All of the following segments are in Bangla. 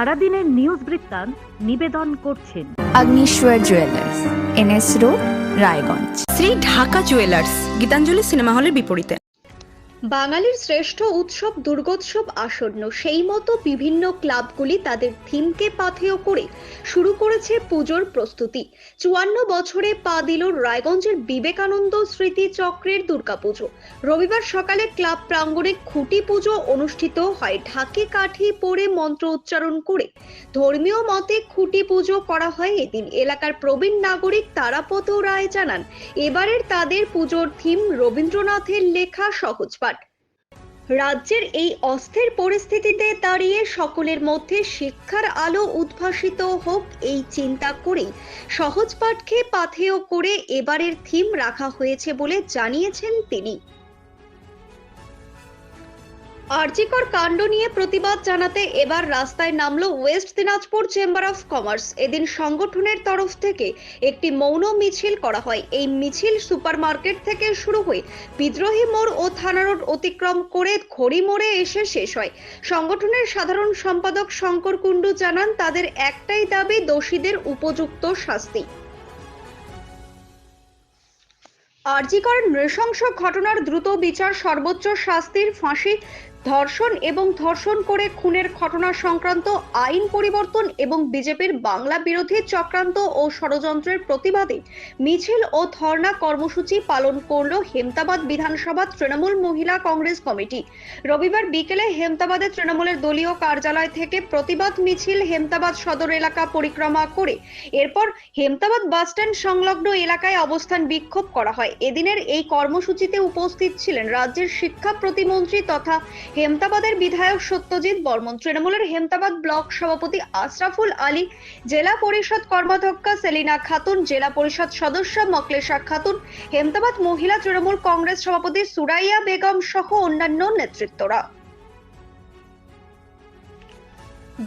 সারাদিনের নিউজ বৃত্তান্ত নিবেদন করছেন Agnishwar jewellers N S road Raiganj. Shri Dhaka jewellers Gitanjali cinema হলের বিপরীতে। বাঙালির শ্রেষ্ঠ উৎসব, দুর্গোৎসব আসন্ন। সেই মতো বিভিন্ন ক্লাবগুলি তাদের থিমকে পাথেয় করে শুরু করেছে পুজোর প্রস্তুতি। চুয়ান্ন বছরে পা দিল রায়গঞ্জের বিবেকানন্দ স্মৃতি চক্রের দুর্গাপুজো। রবিবার সকালে ক্লাব প্রাঙ্গণে খুঁটি পুজো অনুষ্ঠিত হয়। ঢাকি কাঠি পরে মন্ত্র উচ্চারণ করে ধর্মীয় মতে খুঁটি পুজো করা হয় এদিন। এলাকার প্রবীণ নাগরিক তারাপদ রায় জানান, এবারের তাদের পুজোর থিম রবীন্দ্রনাথের লেখা সহজ পাঠ। রাজ্যের এই অস্থির পরিস্থিতিতে দাঁড়িয়ে সকলের মধ্যে শিক্ষার আলো উদ্ভাসিত হোক এই চিন্তা করে সহজ পাঠকে পাথেয় করে এবারের থিম রাখা হয়েছে বলে জানিয়েছেন তিনি। আরজিকর কাণ্ড নিয়ে প্রতিবাদ জানাতে এবার রাস্তায় নামলো west Dinajpur chamber of commerce. এদিন সংগঠনের তরফ থেকে একটি মৌন মিছিল করা হয়। এই মিছিল সুপারমার্কেট থেকে শুরু হয়ে বিদ্রোহী মোড় ও থানা রোড অতিক্রম করে খড়ি মোড়ে এসে শেষ হয়। সংগঠনের সাধারণ সম্পাদক শঙ্কর কুণ্ডু জানান, তাদের একটাই দাবি, দোষীদের উপযুক্ত শাস্তি। আরজিকর নৃশংস ঘটনার দ্রুত বিচার সর্বোচ্চ শাস্তির ফাঁসি ধর্ষণ এবং ধর্ষণ করে খুনের ঘটনা সংক্রান্ত আইন পরিবর্তন এবং বিজেপির বাংলা বিরোধী চক্রান্ত ও ষড়যন্ত্রের প্রতিবাদে মিছিল ও ধর্ণা কর্মসূচি পালন করল হেমতাবাদ বিধানসভা তৃণমূল মহিলা কংগ্রেস কমিটি। রবিবার বিকেলে হেমতাবাদে তৃণমূলের দলীয় কার্যালয় থেকে প্রতিবাদ মিছিল হেমতাবাদ সদর এলাকা পরিক্রমা করে। এরপর হেমতাবাদ বাসস্ট্যান্ড সংলগ্ন এলাকায় অবস্থান বিক্ষোভ করা হয়। এদিনের এই কর্মসূচিতে উপস্থিত ছিলেন রাজ্যের শিক্ষা প্রতিমন্ত্রী তথা হেমতাবাদের বিধায়ক সত্যজিৎ বর্মন। তৃণমূলের হেমতাবাদ ব্লক সভাপতি আশরাফুল আলী, জেলা পরিষদ কর্মাধ্যক্ষা সেলিনা খাতুন, জেলা পরিষদ সদস্য মকলেশা খাতুন, হেমতাবাদ মহিলা তৃণমূল কংগ্রেস সভাপতি সুরাইয়া বেগম সহ অন্যান্য নেতৃত্বরা।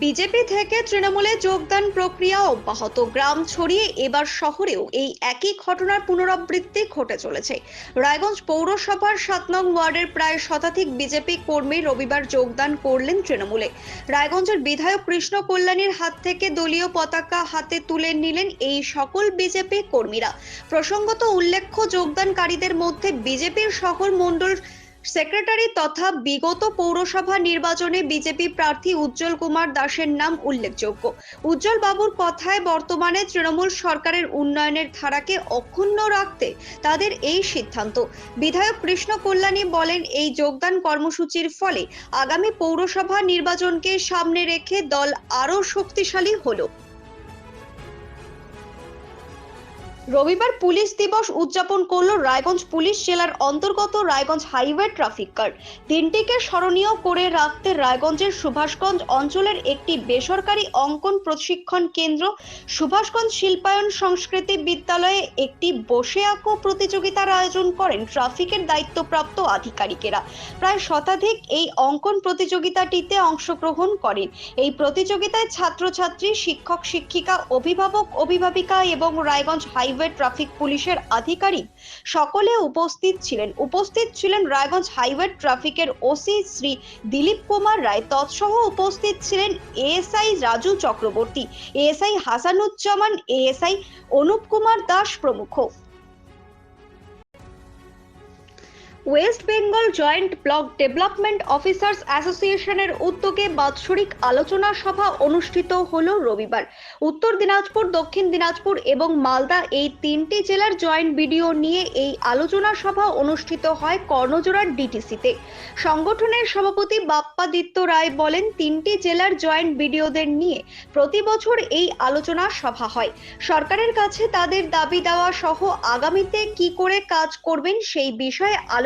বিজেপি থেকে তৃণমূলে যোগদান প্রক্রিয়া অব্যাহত। গ্রাম ছড়িয়ে এবার শহরেও এই একই ঘটনার পুনরাবৃত্তি ঘটে চলেছে। রায়গঞ্জ পৌরসভার সাত নং ওয়ার্ডের প্রায় শতাধিক বিজেপি কর্মী রবিবার যোগদান করলেন তৃণমূলে। রায়গঞ্জের বিধায়ক কৃষ্ণ কল্যাণীর হাত থেকে দলীয় পতাকা হাতে তুলে নিলেন এই সকল বিজেপি কর্মীরা। প্রসঙ্গত উল্লেখ্য, যোগদানকারীদের মধ্যে বিজেপির শহর মণ্ডল সেক্রেটারি তথা বিগত পৌরসভা নির্বাচনে বিজেপি প্রার্থী উজ্জ্বল কুমার দাসের নাম উল্লেখযোগ্য। উজ্জ্বল বাবুর কথায় বর্তমানে তৃণমূল সরকারের উন্নয়নের ধারাকে অক্ষুণ্ণ রাখতে তাদের এই সিদ্ধান্ত। বিধায়ক কৃষ্ণ কল্যাণী বলেন, এই যোগদান কর্মসূচির ফলে আগামী পৌরসভা নির্বাচনকে সামনে রেখে দল আরও শক্তিশালী হলো। রবিবার পুলিশ দিবস উদযাপন করল রায়গঞ্জ পুলিশ জেলার অন্তর্গত রায়গঞ্জ হাইওয়ে ট্রাফিক গার্ড। দিনটিকে স্মরণীয় করে রাখতে রায়গঞ্জের সুভাষগঞ্জ অঞ্চলের একটি বেসরকারি অঙ্কন প্রশিক্ষণ কেন্দ্র, সুভাষগঞ্জ শিল্পায়ন সংস্কৃতি বিদ্যালয়ে একটি বসে আঁকো প্রতিযোগিতার আয়োজন করেন ট্রাফিকের দায়িত্বপ্রাপ্ত আধিকারিকেরা। প্রায় শতাধিক এই অঙ্কন প্রতিযোগিতাটিতে অংশগ্রহণ করেন। এই প্রতিযোগিতায় ছাত্রছাত্রী, শিক্ষক, শিক্ষিকা, অভিভাবক, অভিভাবিকা এবং রায়গঞ্জ হাইওয়ে ট্রাফিক পুলিশের আধিকারিক সকলে উপস্থিত ছিলেন। উপস্থিত ছিলেন রায়গঞ্জ হাইওয়ে ট্রাফিকের ওসি শ্রী দিলীপ কুমার রায়। তৎসহ উপস্থিত ছিলেন ASI Raju Chakraborty, ASI Hasanuzzaman, ASI Anup Kumar Das প্রমুখ। West Bengal joint block development officers অ্যাসোসিয়েশনের উদ্যোগে বাৎসরিক আলোচনা সভা অনুষ্ঠিত হল রবিবার। উত্তর দিনাজপুর, দক্ষিণ দিনাজপুর এবং মালদা এই তিনটি জেলার জয়েন্ট বিডিও নিয়ে এই আলোচনা সভা অনুষ্ঠিত হয় কর্ণজোড়ার ডিটিসিতে। সংগঠনের সভাপতি বাপ্পাদিত্য রায় বলেন, তিনটি জেলার জয়েন্ট বিডিওদের নিয়ে প্রতি বছর এই আলোচনা সভা হয়। সরকারের কাছে তাদের দাবি দেওয়া সহ আগামীতে কি করে কাজ করবেন সেই বিষয়ে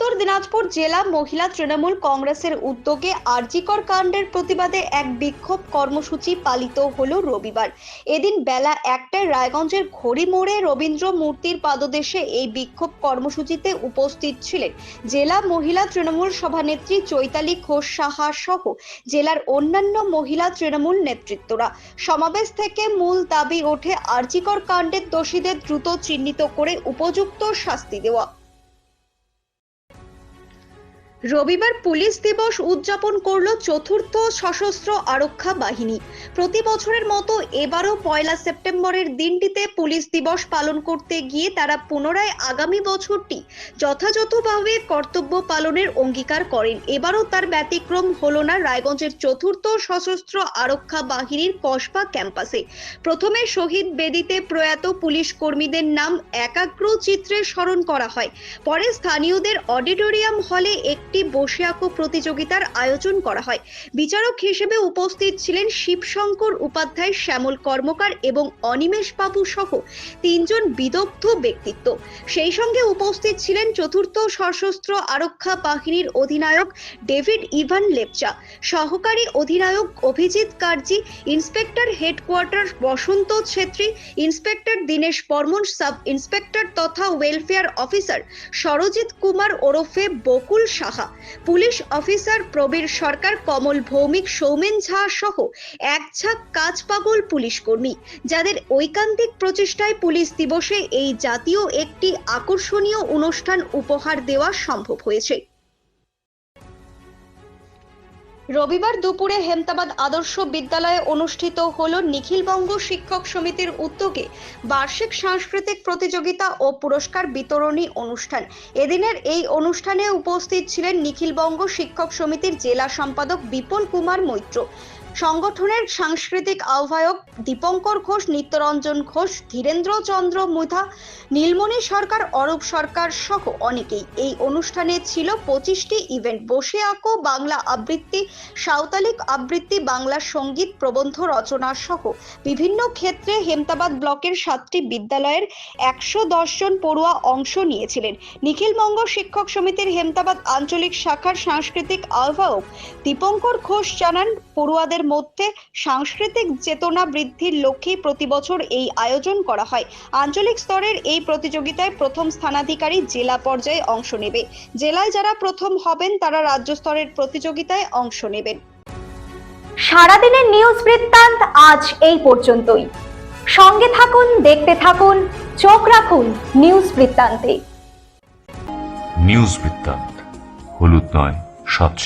দিনাজপুর জেলা মহিলা তৃণমূল কংগ্রেসের উদ্যোগে আরজিকর কাণ্ডের প্রতিবাদে এক বিক্ষোভ কর্মসূচি পালিত হলো রবিবার। এদিন বেলা একটায় রায়গঞ্জের ঘড়ি মোড়ে রবীন্দ্র মূর্তির পাদদেশে এই বিক্ষোভ কর্মসূচিতে উপস্থিত ছিলেন জেলা মহিলা তৃণমূল সভানেত্রী চৈতালি ঘোষ সাহা সহ জেলার অন্যান্য মহিলা তৃণমূল নেতৃত্বরা। সমাবেশ থেকে মূল দাবি ওঠে আরজিকর কাণ্ডের দোষীদের দ্রুত চিহ্নিত করে উপযুক্ত শাস্তি দেওয়া। রবিবার পুলিশ দিবস উদযাপন করল চতুর্থ সশস্ত্র আরক্ষা বাহিনী। প্রতি বছরের মতো এবারও পয়লা সেপ্টেম্বরের দিনটিতে পুলিশ দিবস পালন করতে গিয়ে তারা পুনরায় আগামী বছরটি যথাযথভাবে কর্তব্য পালনের অঙ্গীকার করেন। এবারও তার ব্যতিক্রম হল না রায়গঞ্জের চতুর্থ সশস্ত্র আরক্ষা বাহিনীর কসবা ক্যাম্পাসে। প্রথমে শহীদ বেদিতে প্রয়াত পুলিশ কর্মীদের নাম একাগ্র চিত্রে স্মরণ করা হয়। পরে স্থানীয়দের অডিটোরিয়াম হলে একটি বসে আঁকো প্রতিযোগিতার আয়োজন করা হয়। বিচারক হিসেবে উপস্থিত ছিলেন শিবশঙ্কর উপাধ্যায়, শ্যামল কর্মকার এবং অনিমেষ বাবু সহ তিনজন বিদগ্ধ ব্যক্তিত্ব। সেই সঙ্গে উপস্থিত ছিলেন চতুর্থ সশস্ত্র আরক্ষা বাহিনীর অধিনায়ক ডেভিড ইভান লেপচা, সহকারী অধিনায়ক Abhijit Karji, inspector headquarter Basanta Chhetri, inspector Dinesh Barman sub inspector তথা ওয়েলফেয়ার অফিসার সরজিৎ কুমার ওরফে বকুল সাহা। পুলিশ অফিসার প্রবীর সরকার, কমল ভৌমিক, সৌমেন ঝা সহ এক ঝাঁক কাজ পাগল পুলিশ কর্মী। যাদের ঐকান্তিক প্রচেষ্টায় পুলিশ দিবসে এই জাতীয় একটি আকর্ষণীয় অনুষ্ঠান উপহার দেওয়া সম্ভব হয়েছে। রবিবার দুপুরে হেমতাবাদ আদর্শ বিদ্যালয়ে অনুষ্ঠিত হল নিখিলবঙ্গ শিক্ষক সমিতির উদ্যোগে বার্ষিক সাংস্কৃতিক প্রতিযোগিতা ও পুরস্কার বিতরণী অনুষ্ঠান। এদিনের এই অনুষ্ঠানে উপস্থিত ছিলেন নিখিলবঙ্গ শিক্ষক সমিতির জেলা সম্পাদক বিপুল কুমার মৈত্র। সংগঠনের সাংস্কৃতিক আহ্বায়ক দীপঙ্কর ঘোষ, নিত্যরঞ্জন ঘোষ, ধীরেন্দ্র চন্দ্র মুধা, নীলমণি সরকার, অরূপ সরকার সহ অনেকেই। এই অনুষ্ঠানে ছিল পঁচিশটি ইভেন্ট। বসে আঁকো বাংলা আবৃত্তি, সাঁওতালিক আবৃত্তি, বাংলা সংগীত, প্রবন্ধ রচনা সহ বিভিন্ন ক্ষেত্রে হেমতাবাদ ব্লকের সাতটি বিদ্যালয়ের একশো জন পড়ুয়া অংশ নিয়েছিলেন। নিখিলবঙ্গ শিক্ষক সমিতির হেমতাবাদ আঞ্চলিক শাখার সাংস্কৃতিক আহ্বায়ক দীপঙ্কর ঘোষ জানান, পড়ুয়াদের মধ্যে সাংস্কৃতিক চেতনা বৃদ্ধির লক্ষ্যে প্রতি বছর এই আয়োজন করা হয়। আঞ্চলিক স্তরের এই প্রতিযোগিতায় প্রথম স্থানাধিকারী জেলা পর্যায়ে অংশ নেবে। জেলায় যারা প্রথম হবেন তারা রাজ্য স্তরের প্রতিযোগিতায় অংশ নেবেন। সারাদিনের নিউজ বৃত্তান্ত আজ এই পর্যন্তই। সঙ্গে থাকুন দেখতে থাকুন চোখ রাখুন নিউজ বৃত্তান্তে। নিউজ বৃত্তান্ত হলুদ নয় স্বচ্ছ।